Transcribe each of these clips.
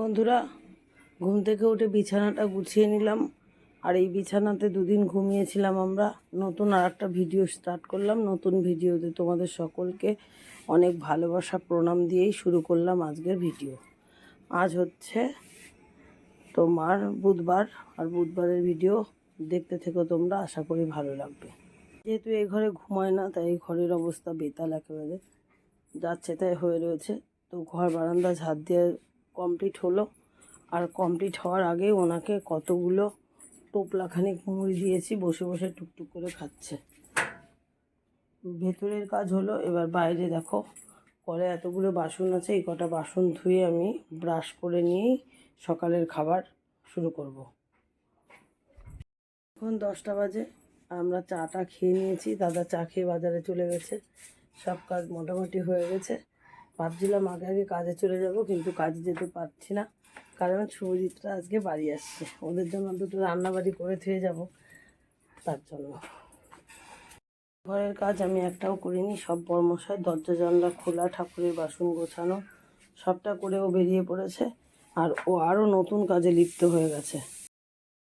বন্ধুরা, ঘুম থেকে উঠে বিছানাটা গুছিয়ে নিলাম। আর এই বিছানাতে দুদিন ঘুমিয়েছিলাম আমরা। নতুন আর একটা ভিডিও স্টার্ট করলাম। নতুন ভিডিওতে তোমাদের সকলকে অনেক ভালোবাসা, প্রণাম দিয়েই শুরু করলাম আজকের ভিডিও। আজ হচ্ছে তোমার বুধবার, আর বুধবারের ভিডিও দেখতে থেকো তোমরা, আশা করি ভালো লাগবে। যেহেতু এই ঘরে ঘুমায় না, তাই এই ঘরের অবস্থা বেতাল একেবারে। যাচ্ছে তাই হয়ে রয়েছে। তো ঘর বারান্দা ঝাড় দিয়ে কমপ্লিট হলো। আর কমপ্লিট হওয়ার আগে ওনাকে কতগুলো টোপলাখানিক মুড়ি দিয়েছি, বসে বসে টুকটুক করে খাচ্ছে। ভেতরের কাজ হলো, এবার বাইরে দেখো, কলে এতগুলো বাসন আছে, এই কটা বাসন ধুয়ে আমি ব্রাশ করে নিয়েই সকালের খাবার শুরু করব। এখন দশটা বাজে, আমরা চাটা খেয়ে নিয়েছি, দাদা চা খেয়ে বাজারে চলে গেছে। সব কাজ মোটামুটি হয়ে গেছে। ভাবছিলাম আগে আগে কাজে চলে যাব, কিন্তু কাজে যেতে পারছি না। কারণ শুভজিৎরা আজকে বাড়ি আসছে। ওদের জন্য দুটো রান্নাবাড়ি করে থুয়ে যাব, তার জন্য। ঘরের কাজ আমি একটাও করিনি, সব বর্মশাই দরজা, জানলা খোলা, ঠাকুরের বাসন গোছানো, সবটা করে ও বেরিয়ে পড়েছে, আর ও আরও নতুন কাজে লিপ্ত হয়ে গেছে।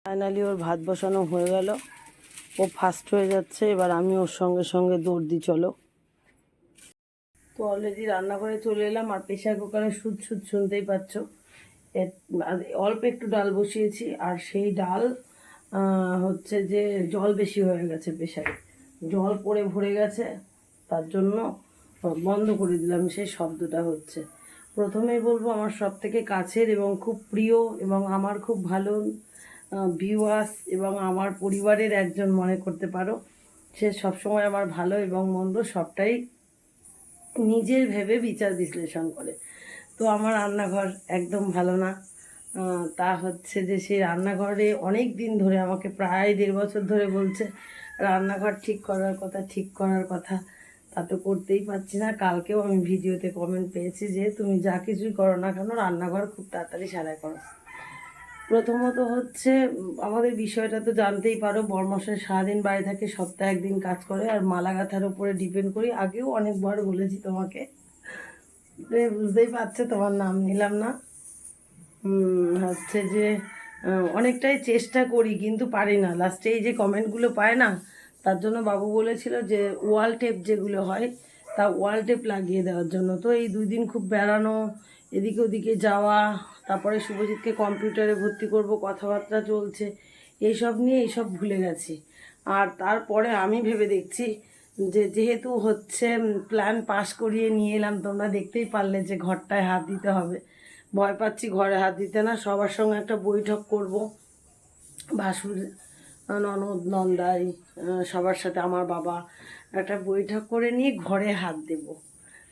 ফাইনালি ওর ভাত বসানো হয়ে গেল। ও ফাস্ট হয়ে যাচ্ছে, এবার আমি ওর সঙ্গে সঙ্গে দৌড় দিই, চলো। তো অলরেডি রান্নাঘরে চলে এলাম, আর প্রেশার কুকারে সুদ সুদ শুনতেই পাচ্ছ। অল্প একটু ডাল বসিয়েছি, আর সেই ডাল হচ্ছে যে জল বেশি হয়ে গেছে প্রেশারে জল পড়ে ভরে গেছে, তার জন্য বন্ধ করে দিলাম সেই শব্দটা হচ্ছে। প্রথমেই বলব আমার সব থেকে কাছের এবং খুব প্রিয় এবং আমার খুব ভালো ভিউয়ার্স এবং আমার পরিবারের একজন মনে করতে পারো। সে সবসময় আমার ভালো এবং মন্দ সবটাই নিজের ভেবে বিচার বিশ্লেষণ করে। তো আমার রান্নাঘর একদম ভালো না। তা হচ্ছে যে সেই রান্নাঘরে অনেক দিন ধরে আমাকে প্রায় দেড় বছর ধরে বলছে, রান্নাঘর ঠিক করার কথা, ঠিক করার কথা। তা তো করতেই পারছি না। কালকেও আমি ভিডিওতে কমেন্ট পেয়েছি যে, তুমি যা কিছুই করো না কেন, রান্নাঘর খুব তাড়াতাড়ি সারাই করো। প্রথমত হচ্ছে আমাদের বিষয়টা তো জানতেই পারো বর্মশাই সারাদিন বাড়ি থাকে, সপ্তাহে একদিন কাজ করে, আর মালা গাঁথার উপরে ডিপেন্ড করি। আগেও অনেকবার বলেছি তোমাকে। বুঝতেই পারছে, তোমার নাম নিলাম না। হচ্ছে যে অনেকটাই চেষ্টা করি, কিন্তু পারি না। লাস্টে এই যে কমেন্টগুলো পায় না, তার জন্য বাবু বলেছিল যে ওয়াল টেপ যেগুলো হয় তা ওয়াল টেপ লাগিয়ে দেওয়ার জন্য। তো এই দুই দিন খুব বেড়ানো, এদিকে ওদিকে যাওয়া, তারপরে শুভজিৎকে কম্পিউটারে ভর্তি করব, কথাবার্তা চলছে, এইসব নিয়ে এইসব ভুলে গেছি। আর তারপরে আমি ভেবে দেখছি যে যেহেতু হচ্ছে প্ল্যান পাস করিয়ে নিয়ে এলাম, তোমরা দেখতেই পারলে যে ঘরটায় হাত দিতে হবে। ভয় পাচ্ছি ঘরে হাত দিতে না, সবার সঙ্গে একটা বৈঠক করব ভাসুর ননদ, নন্দাই সবার সাথে আমার বাবা একটা বৈঠক করে নিয়ে ঘরে হাত দেব।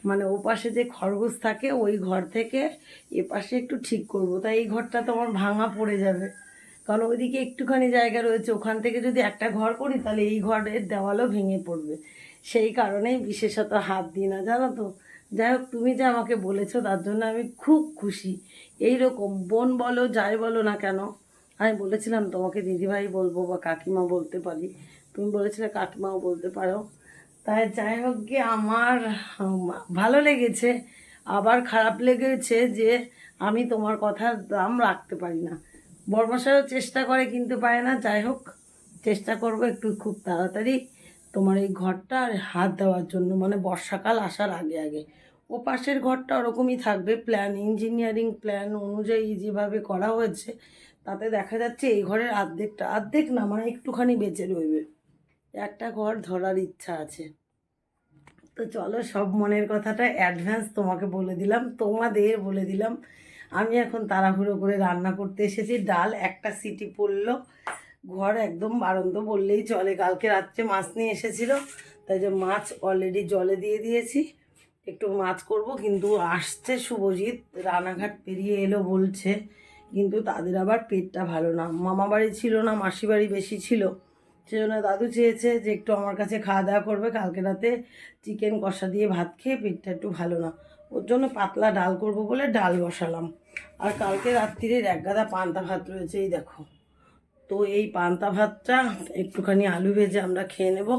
মানে ও পাশে যে খরগোশ থাকে, ওই ঘর থেকে এ পাশে একটু ঠিক করব। তাই এই ঘরটা তো আমার ভাঙা পড়ে যাবে। কারণ ওইদিকে একটুখানি জায়গা রয়েছে, ওখান থেকে যদি একটা ঘর করি, তাহলে এই ঘরের দেওয়ালও ভেঙে পড়বে। সেই কারণেই বিশেষত হাত দিই না, জানো তো? যাই হোক, তুমি যে আমাকে বলেছ, তার জন্য আমি খুব খুশি। এই রকম বোন বলো, যাই বলো না কেন আমি বলেছিলাম তোমাকে দিদিভাই বলব বা কাকিমা বলতে পারি। তুমি বলেছিলে কাকিমাও বলতে পারো। তাই যাই হোক গিয়ে আমার ভালো লেগেছে। আবার খারাপ লেগেছে যে আমি তোমার কথার দাম রাখতে পারি না। বর্মশাইও চেষ্টা করে কিন্তু পারে না। যাই হোক, চেষ্টা করব একটু খুব তাড়াতাড়ি তোমার এই ঘরটা আর হাত দেওয়ার জন্য। মানে বর্ষাকাল আসার আগে আগে। ও পাশের ঘরটা ওরকমই থাকবে। প্ল্যান ইঞ্জিনিয়ারিং প্ল্যান অনুযায়ী যেভাবে করা হয়েছে তাতে দেখা যাচ্ছে এই ঘরের আর্ধেকটা, আর্ধেক না মানে একটুখানি বেঁচে রইবে। একটা ঘর ধরার ইচ্ছা আছে। তো চলো, সব মনের কথাটা অ্যাডভান্স তোমাকে বলে দিলাম, তোমাদের বলে দিলাম। আমি এখন তাড়াহুড়ো করে রান্না করতে এসেছি। ডাল, একটা সিটি পড়ল। ঘর একদম বারন্ত বললেই চলে। কালকে রাত্রে মাছ নিয়ে এসেছিল, তাই যে মাছ অলরেডি জলে দিয়ে দিয়েছি। একটু মাছ করব, কিন্তু আসছে শুভজিৎ। রানাঘাট পেরিয়ে এলো বলছে। কিন্তু তাদের আবার পেটটা ভালো না। মামা বাড়ি ছিল না, মাসি বাড়ি বেশি ছিল। সেজন্য দাদু চেয়েছে যে একটু আমার কাছে খাওয়া দাওয়া করবে, কালকে রাতে চিকেন কষা দিয়ে ভাত খেয়ে পেটটা একটু ভালো না। ওর জন্য পাতলা ডাল করব বলে ডাল বসালাম। আর কালকে রাত্রিরের এক গাদা পান্তা ভাত রয়েছে, এই দেখো। তো এই পান্তা ভাতটা একটুখানি আলু ভেজে আমরা খেয়ে নেব।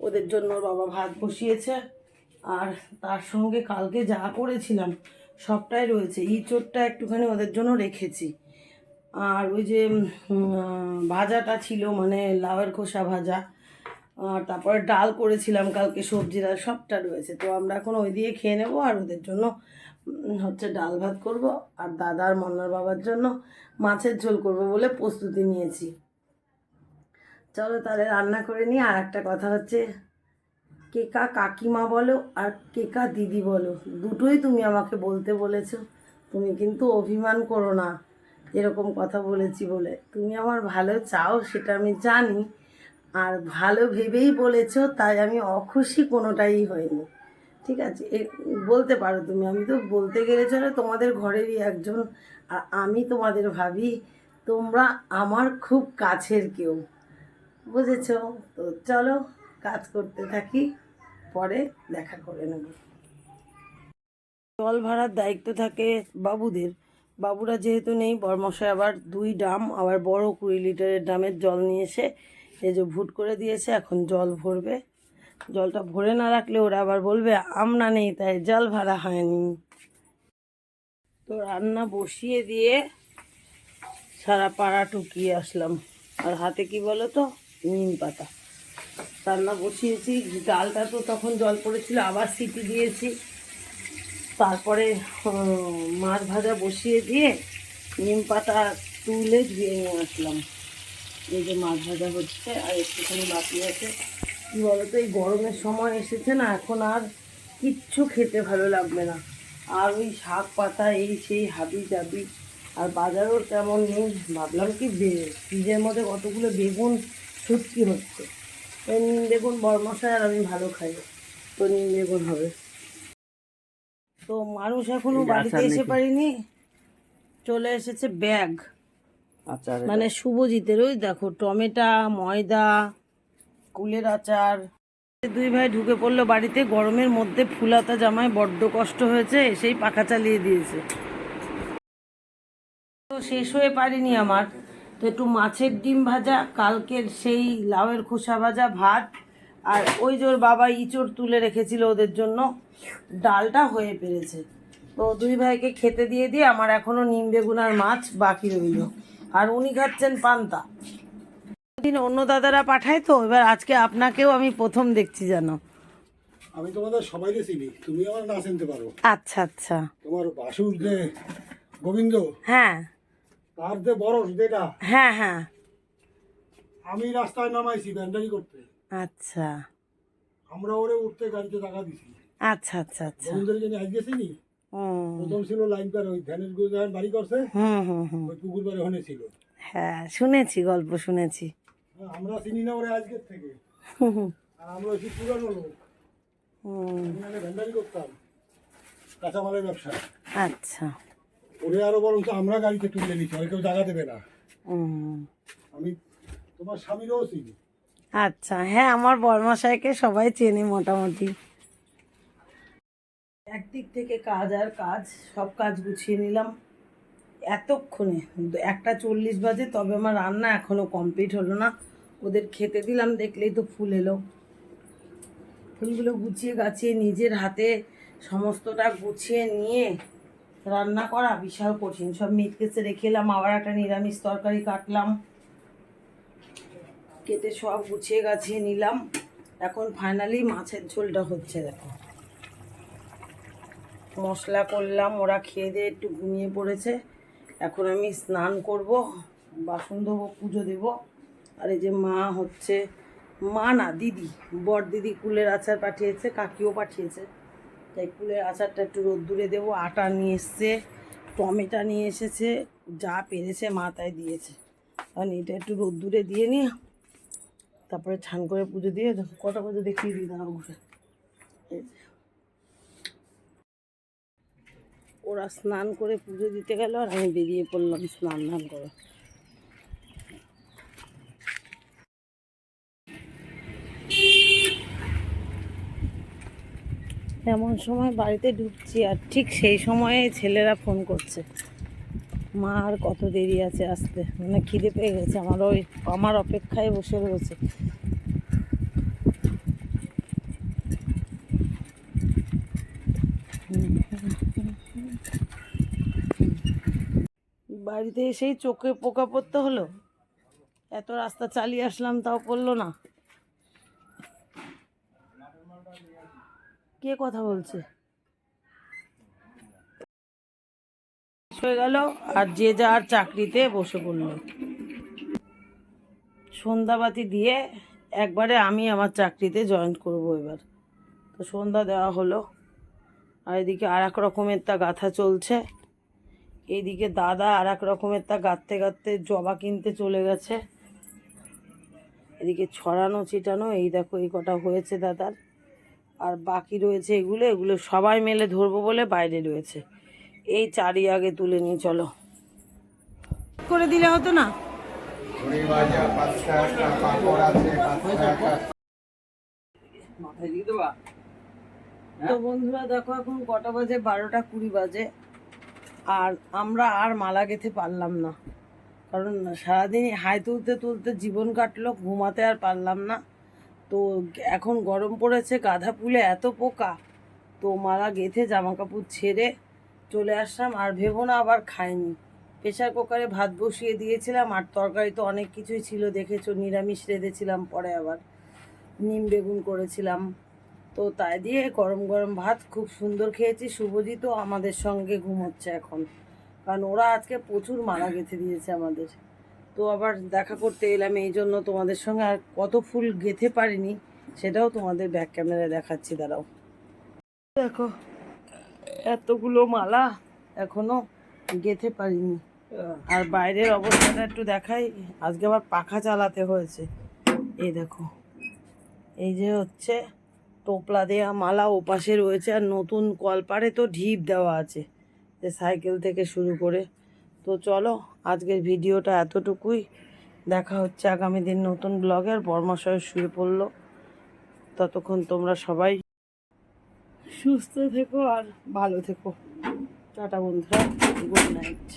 ওদের জন্য বাবা ভাত বসিয়েছে। আর তার সঙ্গে কালকে যা করেছিলাম সবটাই রয়েছে। ইঁচড়টা একটুখানি ওদের জন্য রেখেছি। আর ওই যে ভাজাটা ছিল মানে লাউয়ের খোসা ভাজা। আর তারপরে ডাল করেছিলাম কালকে সবজিরা সবটা রয়েছে। তো আমরা এখন ওই দিয়ে খেয়ে নেব আর ওদের জন্য হচ্ছে ডাল ভাত করব আর দাদা আর মন্নার বাবার জন্য মাছের ঝোল করব বলে প্রস্তুতি নিয়েছি। চলো তাহলে রান্না করে নিই। আর একটা কথা হচ্ছে কেকা কাকিমা বলো আর কেকা দিদি বলো, দুটোই তুমি আমাকে বলতে বলেছ। তুমি কিন্তু অভিমান করো না, এরকম কথা বলেছি বলে। তুমি আমার ভালো চাও, সেটা আমি জানি। আর ভালো ভেবেই বলেছ, তাই আমি অখুশি কোনোটাই হয়নি ঠিক আছে, এ, বলতে পারো তুমি, আমি তো বলতে গেলে চলে তোমাদের ঘরেরই একজন, আর আমি তোমাদের ভাবি, তোমরা আমার খুব কাছের কেউ। বুঝেছ? তো চলো, কাজ করতে থাকি। পরে দেখা করে নেব। জল ভাড়ার দায়িত্ব থাকে বাবুদের। বাবুরা যেহেতু নেই, বরমশাই আবার দুই ড্রাম আবার বড় কুড়ি লিটারের ড্রামের জল নিয়ে এসে এই যে ভুট করে দিয়েছে, এখন জল ভরবে। জলটা ভরে না রাখলে ওরা আবার বলবে, আমরা নেই, তাই জল ভাড়া হয়নি। তো রান্না বসিয়ে দিয়ে সারা পাড়া টুকিয়ে আসলাম। আর হাতে কি বলো তো? নিম পাতা। রান্না বসিয়েছি ডালটা তো তখন জল পড়েছিল, আবার সিটি দিয়েছি। তারপরে মাছ ভাজা বসিয়ে দিয়ে নিম পাতা তুলে ধুয়ে নিয়ে আসলাম। এই যে মাছ ভাজা হচ্ছে, আর একটুখানি বাকি আছে। কী বলতো, এই গরমের সময় এসেছে না, এখন আর কিচ্ছু খেতে ভালো লাগবে না। আর ওই শাক পাতা, এই সেই হাবি জাবি, আর বাজারও তেমন নেই। ভাবলাম কি ফ্রিজের মধ্যে কতগুলো বেগুন ছুটকি হচ্ছে। বেগুন বরমশাই আর আমি ভালো খাই। তো নিম বেগুন হবে। তো মানুষ এখনও বাড়িতে এসে পারিনি। চলে এসেছে ব্যাগ। মানে শুভজিতের ওই দেখো টমেটা ময়দা কুলের আচার। দুই ভাই ঢুকে পড়ল বাড়িতে গরমের মধ্যে ফুলাতা জামায় বড্ড কষ্ট হয়েছে সেই পাখা চালিয়ে দিয়েছে। তো শেষ হয়ে পারিনি আমার। একটু মাছের ডিম ভাজা কালকের সেই লাউয়ের খোসা ভাজা ভাত আর ওই যে ওর বাবা ইঁচড় তুলে রেখেছিল ওদের জন্য ডালটা হয়ে পেরেছে। তো দুই ভাইকে খেতে দিয়ে দিয়ে আমার এখনও নিম বেগুন আর মাছ বাকি রইল। আর উনি খাচ্ছেন পান্তা। দিন অন্য দাদারা পাঠায় তো এবার আজকে আপনাকেও আমি প্রথম দেখছি জানো আমি তোমাদের সবাইকে চিনি তুমি আমার না চিনতে পারো। আচ্ছা আচ্ছা। তোমার বাসুর যে গোবিন্দ। হ্যাঁ। তার যে বরস যেটা হ্যাঁ হ্যাঁ। আমি রাস্তায় নামাইছি ব্যান্ডারি করতে। আচ্ছা। আমরা ওরে উঠতে গাড়িতে টাকা দিছি। আচ্ছা আচ্ছা আচ্ছা। গোবিন্দরকে নিয়ে আজকে চিনি প্রথম ছিল লাইন পার ওই ধ্যানের গুরু যখন বাড়ি করছে হুম হুম ওই পুকুর পারে ওখানে ছিল। হ্যাঁ শুনেছি গল্প শুনেছি। হ্যাঁ, আমরা চিনি না ওরে আজকের থেকে। আর আমরা ওই পুরানো লোক। ভ্যান্ডারি করতাম। কাঁচামালের ব্যবসা। আচ্ছা। ওরে আরও বরঞ্চ আমরা গাড়িতে তুলে নিচ্ছি ওরে কেউ জায়গা দেবে না। আমি তোমার স্বামীরও চিনি। আচ্ছা হ্যাঁ আমার বর্মাশাইকে সবাই চেনে মোটামুটি। একদিক থেকে কাজ আর কাজ সব কাজ গুছিয়ে নিলাম। এতক্ষণে একটা চল্লিশ বাজে তবে আমার রান্না এখনও কমপ্লিট হলো না। ওদের খেতে দিলাম দেখলেই তো ফুল এলো। ফুলগুলো গুছিয়ে গাছিয়ে নিজের হাতে সমস্তটা গুছিয়ে নিয়ে রান্না করা, বিশাল কঠিন। সব মিট কেসে রেখে এলাম, আবার একটা নিরামিষ তরকারি কাটলাম। কেটে সব গুছিয়ে গাছিয়ে নিলাম। এখন ফাইনালি মাছের ঝোলটা হচ্ছে, দেখো। মশলা করলাম, ওরা খেয়ে দিয়ে একটু ঘুমিয়ে পড়েছে। এখন আমি স্নান করব, বাসন দেবো পুজো দেবো। আর এই যে মা হচ্ছে, মা না, দিদি, বর দিদি, কুলের আচার পাঠিয়েছে, কাকিও পাঠিয়েছে। তাই কুলের আচারটা একটু রোদ্দুরে দেবো। আটা নিয়ে এসছে, টমেটো নিয়ে এসেছে, যা পেরেছে মা তাই দিয়েছে। কারণ এটা একটু রোদ্দুরে দিয়ে নিয়ে তারপরে ছান করে পুজো দিয়ে কটা পুজো দেখিয়ে দিই দাঁড়াও ঘুরে ওরা স্নান করে পুজো দিতে গেল আর আমি বেরিয়ে পড়লাম স্নান ধান করে। এমন সময় বাড়িতে ঢুকছি আর ঠিক সেই সময়ে ছেলেরা ফোন করছে। মা, আর কত দেরি আছে আসতে? মানে খিদে পেয়ে গেছে, আমার ওই, আমার অপেক্ষায় বসে রয়েছে। বাড়িতে এসেই চোখে পোকা পড়তে হলো? এত রাস্তা চালিয়ে আসলাম, তাও পড়ল না। কে কথা বলছে? হয়ে গেল, আর যে যার চাকরিতে বসে পড়ল। সন্ধ্যাবাতি দিয়ে একবারে আমি আমার চাকরিতে জয়েন করব এবার। তো সন্ধ্যা দেওয়া হলো, আর এদিকে আর এক রকমের তা গাথা চলছে। এইদিকে দাদা আর এক রকমের তা গাঁথতে গাঁথতে জবা কিনতে চলে গেছে। এদিকে ছড়ানো ছিটানো, এই দেখো এই কটা হয়েছে দাদার। আর বাকি রয়েছে এগুলো এগুলো সবাই মেলে ধরবো বলে বাইরে রয়েছে। এই চারি আগে তুলে নিয়ে চলো। করে দিলে হতো না? টাকা তো বন্ধুরা দেখো এখন কটা বাজে? বারোটা কুড়ি বাজে। আর আমরা আর মালা গেঁথে পারলাম না। কারণ সারাদিন হাই তুলতে তুলতে জীবন কাটলো ঘুমাতে আর পারলাম না। তো এখন গরম পড়েছে, গাধা ফুলে এত পোকা। তো মালা গেঁথে জামা কাপড় ছেড়ে চলে আসলাম, আর ভেবো না আবার খাইনি। প্রেশার কুকারে ভাত বসিয়ে দিয়েছিলাম, আর তরকারি তো অনেক কিছুই ছিল, দেখেছ? নিরামিষ রেঁধেছিলাম, পরে আবার নিম বেগুন করেছিলাম। তো তাই দিয়ে গরম গরম ভাত খুব সুন্দর খেয়েছি। শুভজিৎও আমাদের সঙ্গে ঘুমোচ্ছে এখন, কারণ ওরা আজকে প্রচুর মালা গেঁথে দিয়েছে আমাদের। তো আবার দেখা করতে এলাম এই জন্য তোমাদের সঙ্গে আর কত ফুল গেঁথে পারিনি, সেটাও তোমাদের ব্যাক ক্যামেরায় দেখাচ্ছি, দাঁড়াও। দেখো, এতগুলো মালা এখনও গেঁথে পারিনি। আর বাইরের অবস্থাটা একটু দেখাই, আজকে আবার পাখা চালাতে হয়েছে। এই দেখো, এই যে হচ্ছে টোপলা দেওয়া মালা, ওপাশে রয়েছে আর নতুন কলপারে তো ঢিপ দেওয়া আছে। যে সাইকেল থেকে শুরু করে তো চলো, আজকের ভিডিওটা এতটুকুই। দেখা হচ্ছে আগামী দিন নতুন ব্লগের বর্মাশয় শুয়ে পড়ল। ততক্ষণ তোমরা সবাই সুস্থ থেকো আর ভালো থেকো। টাটা বন্ধুরা গুড নাইট